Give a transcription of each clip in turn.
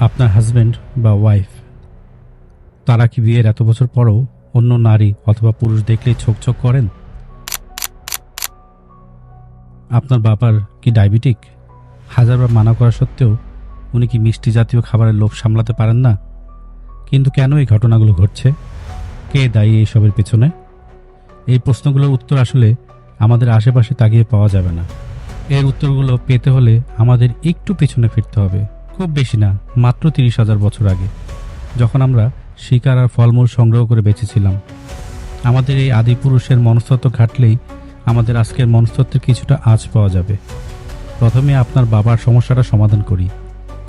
আপনার হাজব্যান্ড বা ওয়াইফ তারা কি বিয়ের এত বছর পরও অন্য নারী অথবা পুরুষ দেখলেই ছোক ছোক করেন? আপনার বাবার কি ডায়াবেটিক হাজারবার মানা করা সত্ত্বেও উনি কি মিষ্টি জাতীয় খাবারের লোভ সামলাতে পারেন না? কিন্তু কেন এই ঘটনাগুলো ঘটছে? কে দায়ী এইসবের পেছনে? এই প্রশ্নগুলোর উত্তর আসলে আমাদের আশেপাশে তাকিয়ে পাওয়া যাবে না। এর উত্তরগুলো পেতে হলে আমাদের একটু পেছনে ফিরতে হবে। খুব বেশি না, মাত্র তিরিশ হাজার বছর আগে, যখন আমরা শিকার আর ফলমূল সংগ্রহ করে বেঁচেছিলাম। আমাদের এই আদি পুরুষের মনস্তত্ত্ব ঘাটলেই আমাদের আজকের মনস্তত্ত্বের কিছুটা আজ পাওয়া যাবে। প্রথমে আপনার বাবার সমস্যাটা সমাধান করি।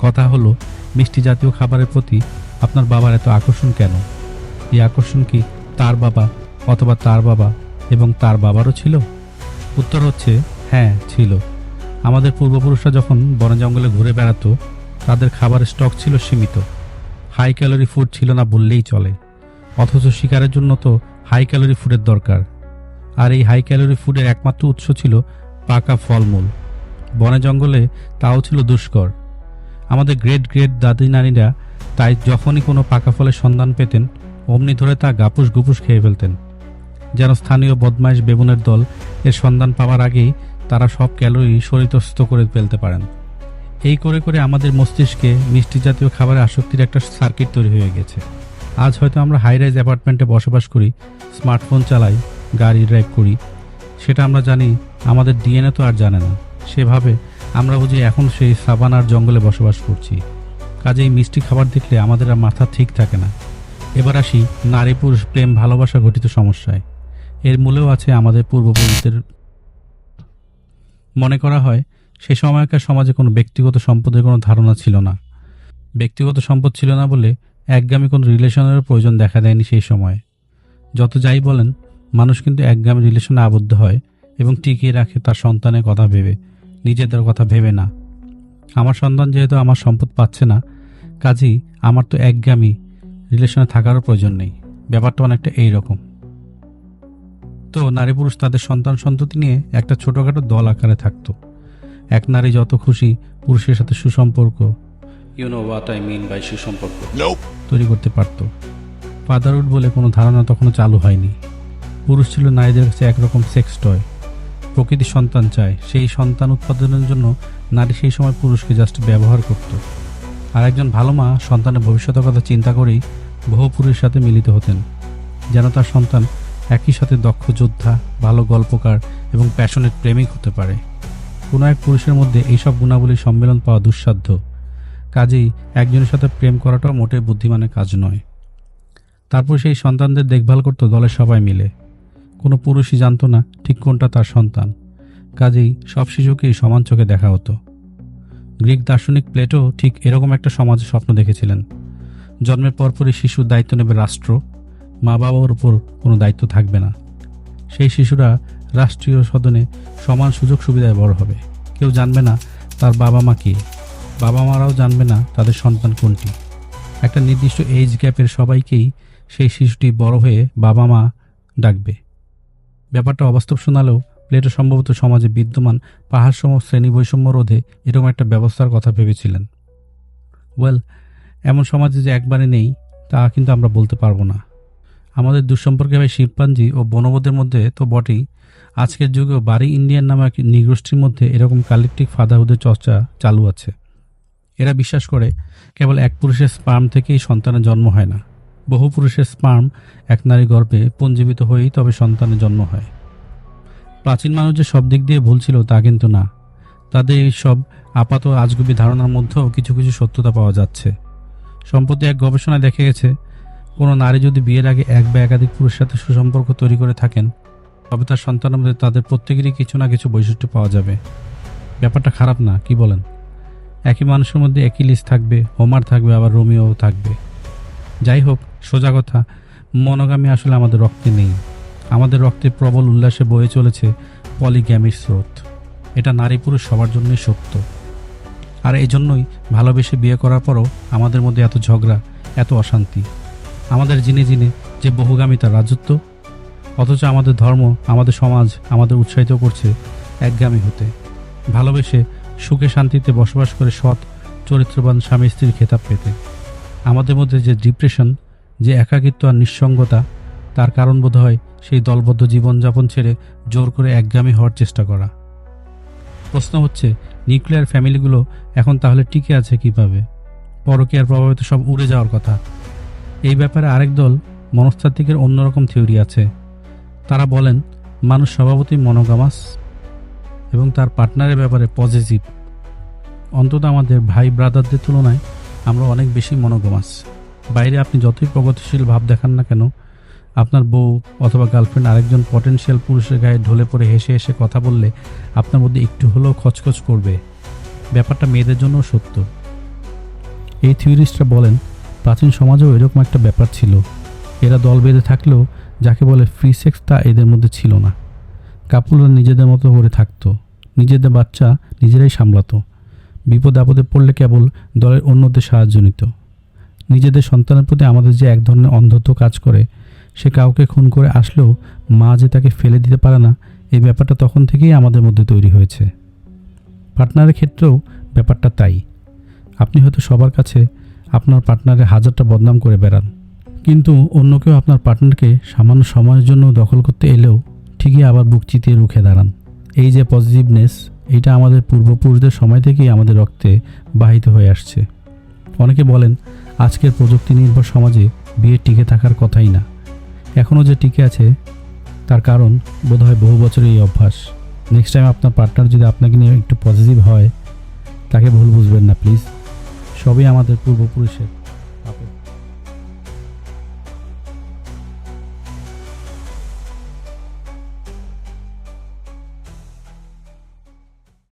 কথা হলো, মিষ্টি জাতীয় খাবারের প্রতি আপনার বাবার এত আকর্ষণ কেন? এই আকর্ষণ কি তার বাবা অথবা তার বাবা এবং তার বাবারও ছিল? উত্তর হচ্ছে হ্যাঁ ছিল। আমাদের পূর্বপুরুষরা যখন বনে জঙ্গলে ঘুরে বেড়াতো তাদের খাবারের স্টক ছিল সীমিত। হাই ক্যালোরি ফুড ছিল না বললেই চলে। অথচ শিকারের জন্য তো হাই ক্যালোরি ফুডের দরকার। আর এই হাই ক্যালোরি ফুডের একমাত্র উৎস ছিল পাকা ফলমূল। বনে জঙ্গলে তাও ছিল দুষ্কর। আমাদের গ্রেট গ্রেট দাদি নারীরা তাই যখনই কোনো পাকা ফলের সন্ধান পেতেন, অমনি ধরে তা গাপুস গুপুস খেয়ে ফেলতেন। যেন স্থানীয় বদমাইশ বেবুনের দল এর সন্ধান পাওয়ার আগেই তারা সব ক্যালোরি শরীরস্থ করে ফেলতে পারেন। এই করে করে আমাদের মস্তিষ্কে মিষ্টি জাতীয় খাবারের আসক্তির একটা সার্কিট তৈরি হয়ে গেছে। আজ হয়তো আমরা হাই রাইজ অ্যাপার্টমেন্টে বসবাস করি স্মার্টফোন চালাই, গাড়ি ড্রাইভ করি। সেটা আমরা জানি, আমাদের ডিএনএ তো আর জানে না। সেভাবে আমরা বুঝি এখন সেই সাবানার জঙ্গলে বসবাস করছি। কাজেই মিষ্টি খাবার দেখলে আমাদের আর মাথা ঠিক থাকে না। এবার আসি নারী পুরুষ প্রেম ভালোবাসা ঘটিত সমস্যায়। এর মূলেও আছে আমাদের পূর্বপুরুষদের মনে করা হয় সে সময়কার সমাজে কোনো ব্যক্তিগত সম্পদের কোনো ধারণা ছিল না। ব্যক্তিগত সম্পদ ছিল না বলে একগামী কোনো রিলেশনেরও প্রয়োজন দেখা দেয়নি সেই সময়ে। যত যাই বলেন, মানুষ কিন্তু একগামী রিলেশনে আবদ্ধ হয় এবং টিকিয়ে রাখে তার সন্তানের কথা ভেবে, নিজেদের কথা ভেবে না। আমার সন্তান যেহেতু আমার সম্পদ পাচ্ছে না, কাজেই আমার তো একগামী রিলেশনে থাকারও প্রয়োজন নেই। ব্যাপারটা অনেকটা এই রকম তো নারী পুরুষ তাদের সন্তান সন্ততি নিয়ে একটা ছোটোখাটো দল আকারে থাকতো। এক নারী যত খুশি পুরুষের সাথে সুসম্পর্ক। You know what I mean by সুসম্পর্ক? তৈরি করতে পারত। ফাদারহুড বলে কোনো ধারণা তখনও চালু হয়নি। পুরুষ ছিল নারীদের কাছে একরকম সেক্স টয় প্রকৃতি সন্তান চায়। সেই সন্তান উৎপাদনের জন্য নারী সেই সময় পুরুষকে জাস্ট ব্যবহার করত। আর একজন ভালো মা সন্তানের ভবিষ্যতের কথা চিন্তা করেই বহু পুরুষের সাথে মিলিত হতেন। যেন তার সন্তান একই সাথে দক্ষ যোদ্ধা ভালো গল্পকার এবং প্যাশনেট প্রেমিক হতে পারে। কোনো এক পুরুষের মধ্যে এইসব গুণাবলীর সম্মেলন পাওয়া দুঃসাধ্য। কাজেই একজনের সাথে প্রেম করাটাও মোটেই বুদ্ধিমানের কাজ নয়। তারপর সেই সন্তানদের দেখভাল করতো দলের সবাই মিলে। কোনো পুরুষই জানতো না ঠিক কোনটা তার সন্তান। কাজেই সব শিশুকেই সমান চোখে দেখা হতো। গ্রিক দার্শনিক প্লেটো ঠিক এরকম একটা সমাজের স্বপ্ন দেখেছিলেন। জন্মের পরপরই শিশুর দায়িত্ব নেবে রাষ্ট্র মা বাবার উপর কোনো দায়িত্ব থাকবে না। সেই শিশুরা রাষ্ট্রীয় সদনে সমান সুযোগ সুবিধায় বড় হবে। কেউ জানবে না তার বাবা মা কে। বাবা মারাও জানবে না তাদের সন্তান কোনটি। একটা নির্দিষ্ট এজ গ্যাপের সবাইকেই সেই শিশুটি বড় হয়ে বাবা মা ডাকবে। ব্যাপারটা অবাস্তব শোনালেও প্লেটো সম্ভবত সমাজে বিদ্যমান পাহাড়সম শ্রেণি বৈষম্য রোধে এরকম একটা ব্যবস্থার কথা ভেবেছিলেন। ওয়েল এমন সমাজে যে একবারে নেই, তা কিন্তু আমরা বলতে পারব না। আমাদের দুঃসম্পর্কে ভাই শিবপাঞ্জি ও বনবোধের মধ্যে তো বটেই আজকের যুগেও বাড়ি ইন্ডিয়ান নামে এক নিগোষ্ঠীর মধ্যে এরকম কালেকটিভ ফাদারহুডের চর্চা চালু আছে। এরা বিশ্বাস করে, কেবল এক পুরুষের স্পার্ম থেকেই সন্তানের জন্ম হয় না। বহু পুরুষের স্পার্ম এক নারী গর্ভে পুঞ্জীবিত হয়েই তবে সন্তানের জন্ম হয়। প্রাচীন মানুষ যে সব দিক দিয়ে ভুল ছিল তা কিন্তু না। তাদের এই সব আপাত আজগুবি ধারণার মধ্যেও কিছু কিছু সত্যতা পাওয়া যাচ্ছে। সম্প্রতি এক গবেষণায় দেখা গেছে, কোনো নারী যদি বিয়ের আগে এক বা একাধিক পুরুষের সাথে সুসম্পর্ক তৈরি করে থাকেন তবে তার সন্তানের মধ্যে তাদের প্রত্যেকেরই কিছু না কিছু বৈশিষ্ট্য পাওয়া যাবে। ব্যাপারটা খারাপ না, কি বলেন? একই মানুষের মধ্যে লিস্ট থাকবে হোমার থাকবে, আবার রোমিও থাকবে। যাই হোক, সোজা কথা, মনোগামী আসলে আমাদের রক্তে নেই। আমাদের রক্তে প্রবল উল্লাসে বয়ে চলেছে পলিগ্যামির স্রোত। এটা নারী পুরুষ সবার জন্যই সত্য। আর এই জন্যই ভালোবেসে বিয়ে করার পরও আমাদের মধ্যে এত ঝগড়া, এত অশান্তি। আমাদের জিনে জিনে যে বহুগামিতার রাজত্ব অথচ আমাদের ধর্ম, আমাদের সমাজ আমাদের উৎসাহিত করছে একগামী হতে। ভালোবেসে সুখে শান্তিতে বসবাস করে সৎ, চরিত্রবান স্বামী স্ত্রীর খেতাব পেতে। আমাদের মধ্যে যে ডিপ্রেশন যে একাকিত্ব আর নিঃসঙ্গতা, তার কারণ বোধ হয় সেই দলবদ্ধ জীবনযাপন ছেড়ে জোর করে একগামী হওয়ার চেষ্টা করা। প্রশ্ন হচ্ছে নিউক্লিয়ার ফ্যামিলিগুলো এখন তাহলে টিকে আছে কীভাবে? পরকীয়ার প্রভাবিত সব উড়ে যাওয়ার কথা। এই ব্যাপারে আরেক দল মনস্তাত্ত্বিকের অন্যরকম থিওরি আছে। তারা বলেন, মানুষ স্বভাবতই মনোগামাস এবং তার পার্টনারের ব্যাপারে পজিটিভ অন্তত আমাদের ভাই ব্রাদারদের তুলনায় আমরা অনেক বেশি মনোগমাস। বাইরে আপনি যতই প্রগতিশীল ভাব দেখান না কেন, আপনার বউ অথবা গার্লফ্রেন্ড আরেকজন পটেনশিয়াল পুরুষের গায়ে ঢলে পড়ে হেসে হেসে কথা বললে আপনার মধ্যে একটু হলেও খচখচ করবে। ব্যাপারটা মেয়েদের জন্য সত্য। এই থিওরিস্টরা বলেন, প্রাচীন সমাজেও এরকম একটা ব্যাপার ছিল। এরা দল বেঁধে থাকলেও যাকে বলে ফ্রি সেক্স তা এদের মধ্যে ছিল না। কাপুলরা নিজেদের মতো করে থাকতো। নিজেদের বাচ্চা নিজেরাই সামলাতো। বিপদ আপদে পড়লে কেবল দলের অন্যদের সাহায্য নিত। নিজেদের সন্তানের প্রতি আমাদের যে এক ধরনের অন্ধত্ব কাজ করে, সে কাউকে খুন করে আসলেও মা যে তাকে ফেলে দিতে পারে না, এই ব্যাপারটা তখন থেকেই আমাদের মধ্যে তৈরি হয়েছে। পার্টনারের ক্ষেত্রেও ব্যাপারটা তাই। আপনি হয়তো সবার কাছে আপনার পার্টনারের হাজারটা বদনাম করে বেড়ান। কিন্তু অন্য কেউ আপনার পার্টনারকে সামান্য সময়ের জন্য দখল করতে এলেও ঠিকই আবার বুক চিতিয়ে রুখে দাঁড়ান। এই যে পজিটিভনেস এটা আমাদের পূর্বপুরুষদের সময় থেকেই আমাদের রক্তে বাহিত হয়ে আসছে। অনেকে বলেন, আজকের প্রযুক্তি নির্ভর সমাজে বিয়ে টিকে থাকার কথাই না। এখনও যে টিকে আছে, তার কারণ বোধহয় বহু বছরের এই অভ্যাস। নেক্সট টাইম আপনার পার্টনার যদি আপনাকে নিয়ে একটু পজিটিভ হয়, তাকে ভুল বুঝবেন না প্লিজ সবই আমাদের পূর্বপুরুষের।